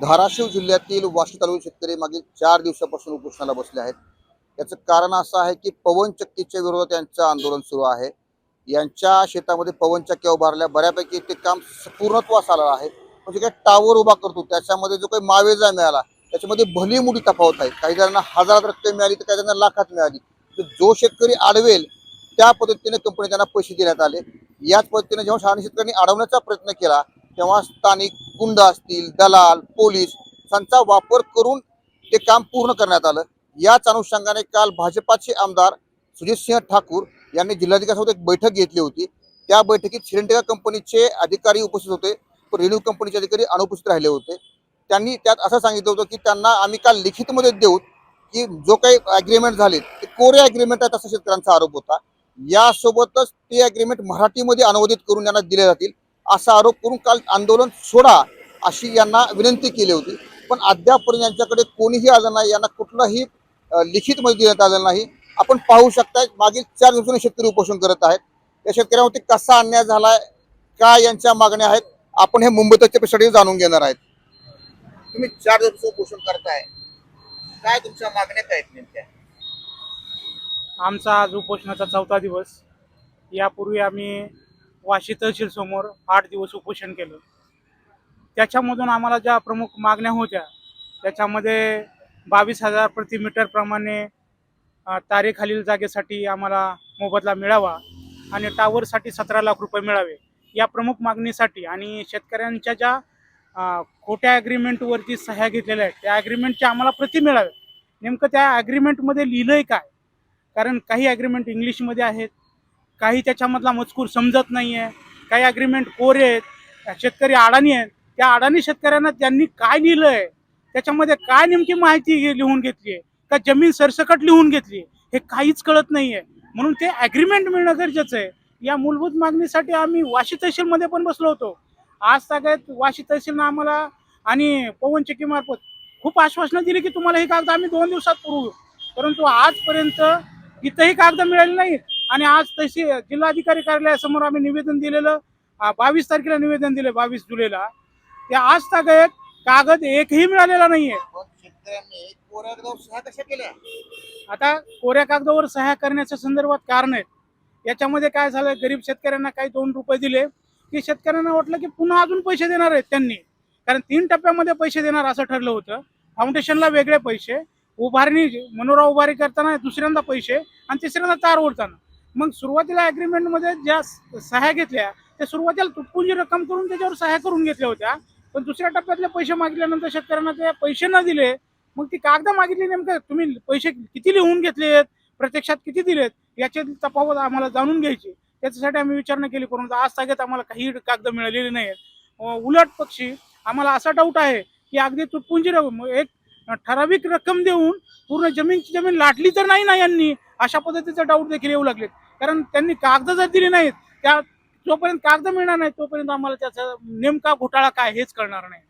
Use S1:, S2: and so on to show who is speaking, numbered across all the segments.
S1: धाराशिव जिल्ह्यातील वाशी तालुक्यात शेतकरी मागील चार दिवसापासून उपोषणाला बसले आहेत. याचं कारण असं आहे की पवनचक्कीच्या विरोधात यांचं आंदोलन सुरू आहे. यांच्या शेतामध्ये पवन चक्क्या उभारल्या बऱ्यापैकी ते काम पूर्णत्वास आलं आहे. म्हणजे काय टावर उभा करतो त्याच्यामध्ये जो काही मावेजा मिळाला त्याच्यामध्ये भली मोठी तफावत आहे काही जणांना हजारात रक्कम मिळाली तर काही जणांना लाखात मिळाली. तर जो शेतकरी अडवेल त्या पद्धतीने कंपनी त्यांना पैसे देण्यात आले. याच पद्धतीने जेव्हा शहाणी शेतकऱ्यांनी अडवण्याचा प्रयत्न केला तेव्हा स्थानिक गुंड असतील दलाल पोलीस यांचा वापर करून ते काम पूर्ण करण्यात आलं. याच अनुषंगाने काल भाजपाचे आमदार सुजितसिंह ठाकूर यांनी जिल्हाधिकाऱ्यांसोबत एक बैठक घेतली होती. त्या बैठकीत श्रीलंका कंपनीचे अधिकारी उपस्थित होते. पण रेणू कंपनीचे अधिकारी अनुपस्थित राहिले होते. त्यांनी त्यात असं सांगितलं होतं की त्यांना आम्ही काल लिखितमध्ये देऊ की जो काही अग्रीमेंट झाले ते कोरे अग्रीमेंट आहेत असा शेतकऱ्यांचा आरोप होता. यासोबतच ते अग्रीमेंट मराठीमध्ये अनुवादित करून यांना दिले जातील. असा आरोप करून काल आंदोलन सोडा अशी यांना विनंती केली होती. पण अद्यापपर्यंत यांच्याकडे कोणीही आलं नाही यांना कुठलंही लिखित माहिती देण्यात आलेलं नाही. आपण पाहू शकता मागील चार दिवसांनी शेतकरी उपोषण करत आहेत. या शेतकऱ्यांवरती कसा अन्याय झालाय काय यांच्या मागण्या आहेत आपण हे मुंबई जाणून घेणार आहेत. तुम्ही चार दिवस उपोषण करताय. काय तुमच्या मागण्या काय आहेत नेमक्या?
S2: आमचा आज उपोषणाचा चौथा दिवस. यापूर्वी आम्ही वाशी तहसील समोर आठ दिवस उपोषण केलं. त्याच्यामधून आम्हाला ज्या प्रमुख मागण्या होत्या त्याच्यामध्ये बावीस हजार प्रति तारेखालील जागेसाठी आम्हाला मोबदला मिळावा आणि टावरसाठी सतरा लाख रुपये मिळावे या प्रमुख मागणीसाठी आणि शेतकऱ्यांच्या ज्या खोट्या ॲग्रीमेंटवरती सह्या घेतलेल्या आहेत त्या ॲग्रीमेंटच्या आम्हाला प्रति मिळाव्या नेमकं त्या ॲग्रीमेंटमध्ये लिहिलं आहे काय? कारण काही ॲग्रीमेंट इंग्लिशमध्ये आहेत काही त्याच्यामधला मजकूर समजत नाही आहे काही ॲग्रीमेंट कोरे आहेत शेतकरी अडाणी आहेत. त्या अडाणी शेतकऱ्यांना त्यांनी काय लिहिलं आहे त्याच्यामध्ये काय नेमकी माहिती लिहून घेतली आहे का जमीन सरसकट लिहून घेतली हे काहीच कळत नाही आहे म्हणून ते ॲग्रीमेंट मिळणं गरजेचं आहे. या मूलभूत मागणीसाठी आम्ही वाशी तहसीलमध्ये पण बसलो होतो. आज सगळ्यात वाशी तहसीलनं आम्हाला आणि पवन चक्कीमार्फत खूप आश्वासनं दिली की तुम्हाला हे कागद आम्ही दोन दिवसात पुरवू. परंतु आजपर्यंत इथंही कागद मिळाले नाहीत. आणि आज तशी जिल्हाधिकारी कार्यालयासमोर आम्ही निवेदन दिलेलं बावीस तारखेला निवेदन दिले बावीस जुलैला. ते आज तक कागद एकही मिळालेला नाहीये. आता कोऱ्या कागदावर सहाय्य करण्याच्या संदर्भात कारण आहेत. याच्यामध्ये काय झालं गरीब शेतकऱ्यांना काही दोन रुपये दिले. की शेतकऱ्यांना वाटलं की पुन्हा अजून पैसे देणार आहेत त्यांनी. कारण तीन टप्प्यामध्ये पैसे देणार असं ठरलं होतं. फाउंडेशनला वेगळे पैसे उभारणी मनोरा उभारी करताना दुसऱ्यांदा पैसे आणि तिसऱ्यांदा तार ओढताना. मग सुरुवातीला ॲग्रीमेंटमध्ये ज्या स- सह्या घेतल्या त्या सुरुवातीला तुटपुंजी रक्कम करून त्याच्यावर सहाय्या करून घेतल्या होत्या. पण दुसऱ्या टप्प्यातले पैसे मागितल्यानंतर शेतकऱ्यांना ते पैसे न दिले मग ती कागद मागितली नेमकं तुम्ही पैसे किती लिहून घेतलेत प्रत्यक्षात किती दिलेत याची तफावत आम्हाला जाणून घ्यायची. त्याच्यासाठी आम्ही विचारणा केली परंतु आज तागेत आम्हाला काही कागद मिळालेले नाही आहेत उलट पक्षी आम्हाला असा डाऊट आहे की अगदी तुटपुंजी रक्कम एक ठराविक रक्कम देऊन पूर्ण जमीनची जमीन लाटली तर नाही ना यांनी? अशा पद्धतीचे डाऊट देखील येऊ लागलेत. कारण त्यांनी कागद जर दिले नाहीत त्या जोपर्यंत कागद मिळणार नाही तोपर्यंत आम्हाला त्याचा नेमका घोटाळा काय हेच कळणार नाही.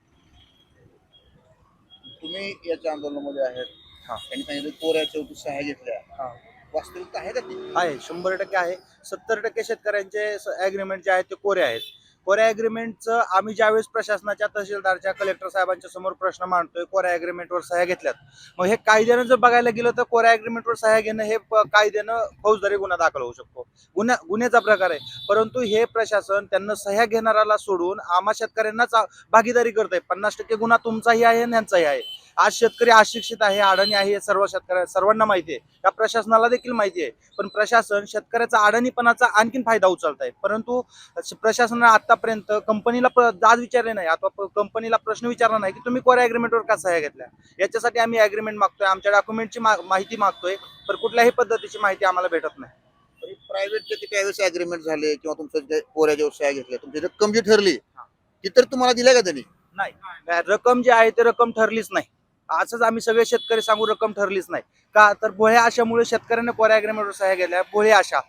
S1: तुम्ही याच्या आंदोलनामध्ये आहेत. त्यांनी सांगितलं घेतल्या. वास्तविकता आहे का ती?
S3: आहे शंभर टक्के आहे. सत्तर टक्के शेतकऱ्यांचे ॲग्रीमेंट जे आहेत ते कोरे आहेत. कोऱ्या अग्रीमेंटचं आम्ही ज्यावेळेस प्रशासनाच्या तहसीलदारच्या कलेक्टर साहेबांच्या समोर प्रश्न मांडतोय कोऱ्या ॲग्रीमेंटवर सह्या घेतल्यात. मग हे कायद्यानं जर बघायला गेलं तर कोऱ्या ॲग्रीमेंटवर सह्या घेणं हे कायद्यानं फौजदारी गुन्हा दाखल होऊ शकतो. गुन्हा गुन्ह्याचा प्रकार आहे. परंतु हे प्रशासन त्यांना सह्या घेणाऱ्याला सोडून आम्हा शेतकऱ्यांनाच भागीदारी करत आहे पन्नास टक्के गुन्हा तुमचाही आहे आणि यांचाही आहे. आज शेतकरी अशिक्षित आहे अडाणी आहे हे सर्व शेतकऱ्या सर्वांना माहिती आहे. त्या प्रशासनाला देखील माहिती आहे. पण प्रशासन शेतकऱ्याचा अडाणीपणाचा आणखीन फायदा उचलत आहे. परंतु प्रशासनाने आतापर्यंत कंपनीला दाद विचारले नाही. आता प- कंपनीला प्रश्न विचारला नाही की तुम्ही कोऱ्या ॲग्रीमेंटवर का सह्या घेतल्या? याच्यासाठी आम्ही ॲग्रीमेंट मागतोय. आमच्या डॉक्युमेंटची माहिती मागतोय. पण कुठल्याही पद्धतीची माहिती आम्हाला भेटत नाही.
S1: प्रायव्हेटचे ते त्यावेळेस अग्रीमेंट झाले किंवा तुमचं जे कोऱ्याच्यावर सह्या घेतल्या तुमची रक्कम जी ठरली ती तर तुम्हाला दिल्या का त्यांनी?
S3: नाही. रक्कम जी आहे ती रक्कम ठरलीच नाही. असंच आम्ही सगळे शेतकरी सांगू रक्कम ठरलीच नाही. का? तर भोळे आशामुळे शेतकऱ्यांना कोऱ्या अग्रीमेंटवर सह्या गेल्या. भोळे आशा.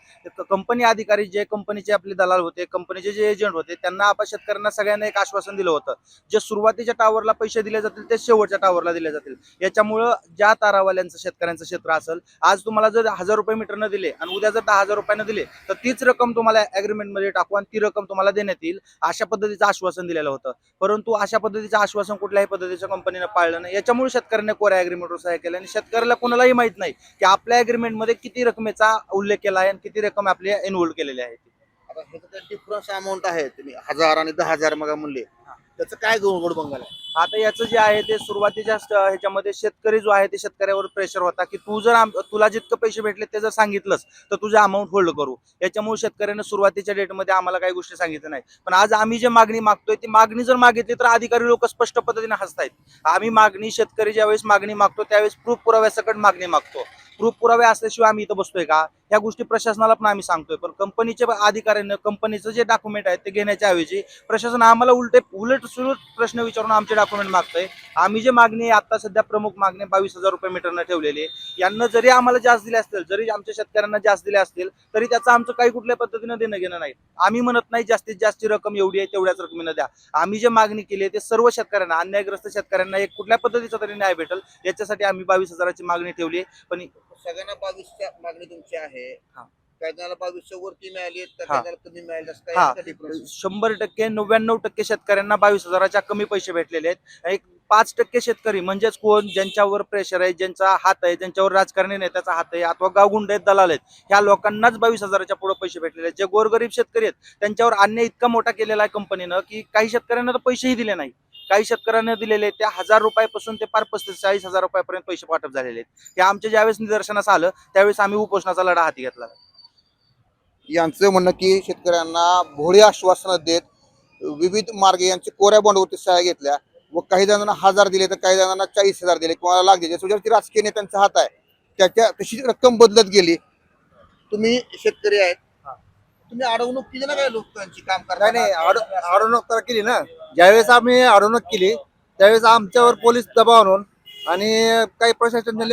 S3: कंपनी अधिकारी जे कंपनीचे आपले दलाल होते कंपनीचे जे एजंट होते त्यांना आपण शेतकऱ्यांना सगळ्यांना एक आश्वासन दिलं होतं. जे सुरुवातीच्या टावरला पैसे दिले जातील ते शेवटच्या टावरला दिले जातील. याच्यामुळं ज्या तारावाल्यांचं शेतकऱ्यांचं क्षेत्र असेल आज तुम्हाला जर हजार रुपये मीटरनं दिले आणि उद्या जर दहा हजार रुपयानं दिले तर तीच रक्कम तुम्हाला अग्रीमेंटमध्ये टाकू आणि ती रक्कम तुम्हाला देण्यात येईल अशा पद्धतीचं आश्वासन दिलेलं होतं. परंतु अशा पद्धतीचं आश्वासन कुठल्याही पद्धतीच्या कंपनीनं पाळलं नाही. याच्यामुळे शेतकऱ्यांनी कोऱ्या अग्रीमेंटवर सह्या केल्या आणि शेतकऱ्याला कोणालाही माहीत नाही की आपल्या अग्रीमेंटमध्ये किती रकमेचा उल्लेख केला आहे आणि किती रक्कम आपली इन्व्हॉल्व केलेली आहे
S1: आता हे डिफरन्स अमाऊंट आहे. तुम्ही हजार आणि दहा हजार मग म्हणले. त्याचं काय गोड बंगाल आहे?
S3: आता याचं जे आहे ते सुरुवातीच्या ह्याच्यामध्ये शेतकरी जो आहे ते शेतकऱ्यावर प्रेशर होता की तू जर तुला जितकं पैसे भेटले ते जर सांगितलंस तर तुझे अमाऊंट होल्ड करू. याच्यामुळे शेतकऱ्यानं सुरुवातीच्या डेटमध्ये आम्हाला काही गोष्टी सांगितल्या नाही पण आज आम्ही जे मागणी मागतोय ती मागणी जर मागितली तर अधिकारी लोक स्पष्ट पद्धतीने हसतायत. आम्ही मागणी शेतकरी ज्यावेळेस मागणी मागतो त्यावेळेस प्रूफ पुराव्यासकट मागणी मागतो. प्रूफ पुरावे असल्याशिवाय आम्ही इथं बसतोय का? या गोष्टी प्रशासनाला पण आम्ही सांगतोय. पण कंपनीच्या अधिकाऱ्यांना कंपनीचं जे डॉक्युमेंट आहे ते घेण्याच्या ऐवजी प्रशासन आम्हाला उलटे उलट सुलट प्रश्न विचारून आमचे डॉक्युमेंट मागतंय. आम्ही जे मागणी आहे, आता सध्या प्रमुख मागणी बावीस हजार रुपये मीटरनं ठेवलेली यांना जरी आम्हाला जास्त दिले असतील जरी आमच्या शेतकऱ्यांना जास्त दिले असतील तरी त्याचं आमचं काही कुठल्या पद्धतीनं देणं घेणं नाही. आम्ही म्हणत नाही जास्तीत जास्त रक्कम एवढी आहे तेवढ्याच रकमेनं द्या. आम्ही जे मागणी केली आहे ते सर्व शेतकऱ्यांना अन्यायग्रस्त शेतकऱ्यांना एक कुठल्या पद्धतीचा तरी न्याय भेटेल याच्यासाठी आम्ही बावीस हजाराची मागणी ठेवली आहे. पण
S1: सगळ्यांना बावीसच्या मागणी तुमची आहे.
S3: हा.
S1: बावीसच्या वरती मिळाली तर
S3: हा.
S1: काही जणांना कमी मिळाली असं
S3: हा.
S1: काय डिफरन्स
S3: शंभर टक्के नव्याण्णव टक्के शेतकऱ्यांना बावीस हजाराच्या कमी पैसे भेटलेले आहेत. एक पाच टक्के शेतकरी म्हणजेच कोण? ज्यांच्यावर प्रेशर आहे ज्यांचा हात आहे ज्यांच्यावर राजकारणी नेत्याचा हात आहे अथवा गावगुंड आहेत दलाल आहेत. ह्या लोकांनाच बावीस हजाराच्या पुढे पैसे भेटलेले आहेत. जे गोरगरीब शेतकरी आहेत त्यांच्यावर अन्याय इतका मोठा केलेला आहे कंपनीनं की काही शेतकऱ्यांना तर पैसेही दिले नाही काही शेतकऱ्यांना दिलेले त्या हजार रुपयापासून ते पार पस्तीस चाळीस हजार रुपयापर्यंत पैसे वाटप झालेले आहेत. हे आमच्या ज्यावेळेस निदर्शनास आलं त्यावेळेस आम्ही उपोषणाचा लढा हाती घेतला.
S1: यांचं म्हणणं की शेतकऱ्यांना भोळी आश्वासनं देत विविध मार्गे यांचे कोऱ्या बॉन्डवरती सहाय्या घेतल्या व काही जणांना हजार दिले तर काही जणांना चाळीस हजार दिले किंवा लाख दिले. त्याच्यावरती राजकीय नेत्यांचा हात आहे त्याच्या तशी रक्कम बदलत गेली. तुम्ही शेतकरी आहेत तुम्ही अडवणूक केली ना काय लोकांची काम
S4: नाही नाही अड- अडवणूक तर केली ना. ज्यावेळेस आम्ही अडवणूक केली त्यावेळेस आमच्यावर पोलीस दबाव आणून आणि काही प्रशासन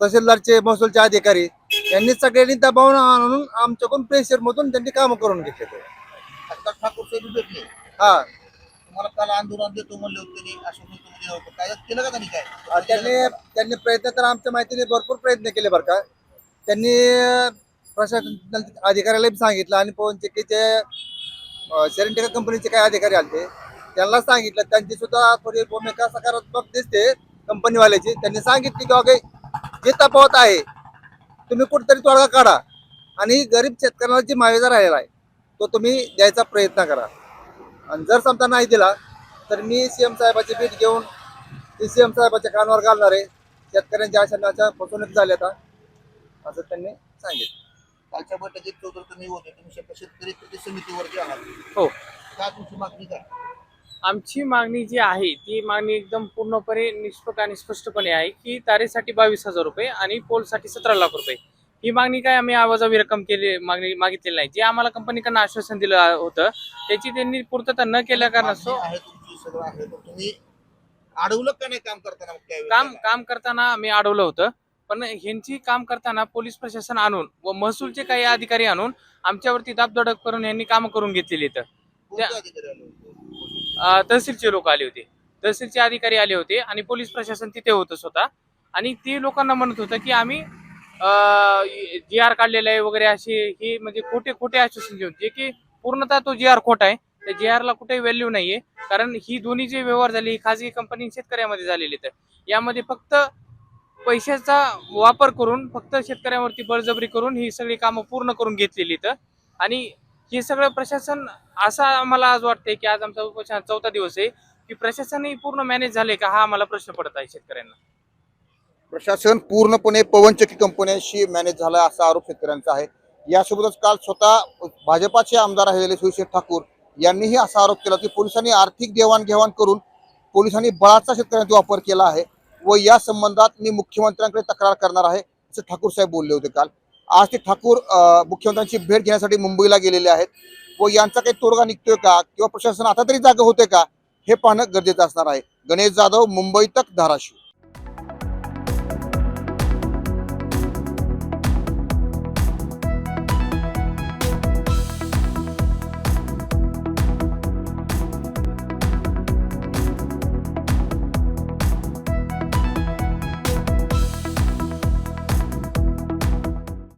S4: तहसीलदारचे महसूलचे अधिकारी यांनी सगळ्यांनी दबाव आणून आमच्याकडून प्रेशर मधून त्यांनी काम करून घेतले ते.
S1: आता ठाकूर साहेब भेटले
S4: हा.
S1: तुम्हाला काल आंदोलन देतो म्हणले होते त्यांनी तुम्ही होतं. काय केलं का त्यांनी काय?
S4: आणि त्यांनी त्यांनी प्रयत्न तर आमच्या माहितीने भरपूर प्रयत्न केले बरं का. त्यांनी प्रशासन अधिकाऱ्याला बी सांगितलं आणि पवन चक्कीचे सेरेंटिका कंपनीचे काही अधिकारी आले त्यांना सांगितलं त्यांची सुद्धा थोडी भूमिका सकारात्मक दिसते कंपनीवाल्याची. त्यांनी सांगितली की अगे जे तफावत आहे तुम्ही कुठेतरी तोडगा काढा आणि गरीब शेतकऱ्याला जी मावेजा राहिलेला आहे तो तुम्ही द्यायचा प्रयत्न करा. आणि जर समजा नाही दिला तर मी सी एम साहेबाची भेट घेऊन ती सी एम साहेबाच्या कानावर घालणार आहे. शेतकऱ्यांच्या आशनाच्या फसवणूक झाल्या आता असं त्यांनी सांगितलं.
S1: कालच्या बैठकीत चौधरी तुम्ही होते तुम्ही शेत- शेतकरी कृती समितीवरती आहात?
S5: हो.
S1: काय तुमची मागणी काय?
S5: आमची मागणी जी आहे ती मागणी एकदम पूर्णपणे निष्पक आणि स्पष्टपणे आहे की तारेसाठी बावीस हजार रुपये आणि पोलसाठी सतरा लाख रुपये. ही मागणी काय आम्ही आवाजावी रक्कम केली मागणी मागितलेली नाही. जे आम्हाला कंपनीकडनं आश्वासन दिलं होतं त्याची त्यांनी पूर्तता न केल्या कारणास्तव
S1: मागणी आहे तुमची सगळं आहे. पण तुम्ही अडवलं का नाही काम करताना
S5: काम? काम करताना आम्ही अडवलं होतं. पण ह्यांची काम करताना पोलीस प्रशासन आणून व महसूलचे काही अधिकारी आणून आमच्यावरती दाबदडक करून यांनी कामं करून घेतलेली इथं? अ, तहसीलचे लोक आले होते. तहसीलचे अधिकारी आले होते आणि पोलीस प्रशासन तिथे होतं स्वतः. आणि ते लोकांना म्हणत होतं की आम्ही जी आर काढलेला आहे वगैरे असे ही म्हणजे खोटे खोटे आश्वासन देऊन जे की पूर्णतः तो जी आर खोटा आहे त्या जी आरला कुठेही व्हॅल्यू नाहीये. कारण ही दोन्ही जे व्यवहार झाले ही खाजगी कंपनी शेतकऱ्यामध्ये झालेली तर यामध्ये फक्त पैशाचा वापर करून फक्त शेतकऱ्यांवरती बळजबरी करून ही सगळी कामं पूर्ण करून घेतलेली तर आणि हे सगळं प्रशासन असं आम्हाला आज वाटतंय की आज आमचा उपोषण चौथा दिवस आहे की प्रशासनही पूर्ण मॅनेज झाले का हा आम्हाला प्रश्न पडत आहे शेतकऱ्यांना.
S1: प्रशासन पूर्णपणे पवनचक्की कंपन्यांशी मॅनेज झाला असा आरोप शेतकऱ्यांचा आहे. यासोबतच काल स्वतः भाजपाचे आमदार राहिलेले सुशील ठाकूर यांनीही असा आरोप केला की पोलिसांनी आर्थिक देवाणघेवाण करून पोलिसांनी बळाचा शेतकऱ्यांचा वापर केला आहे. व या संबंधात मी मुख्यमंत्र्यांकडे तक्रार करणार आहे असं ठाकूर साहेब बोलले होते काल. आज ते ठाकूर मुख्यमंत्र्यांची भेट घेण्यासाठी मुंबईला गेलेले आहेत. व यांचा काही तोडगा निघतोय का किंवा प्रशासन आता तरी जागा होते का हे पाहणं गरजेचं असणार आहे. गणेश जाधव मुंबई तक धाराशिव.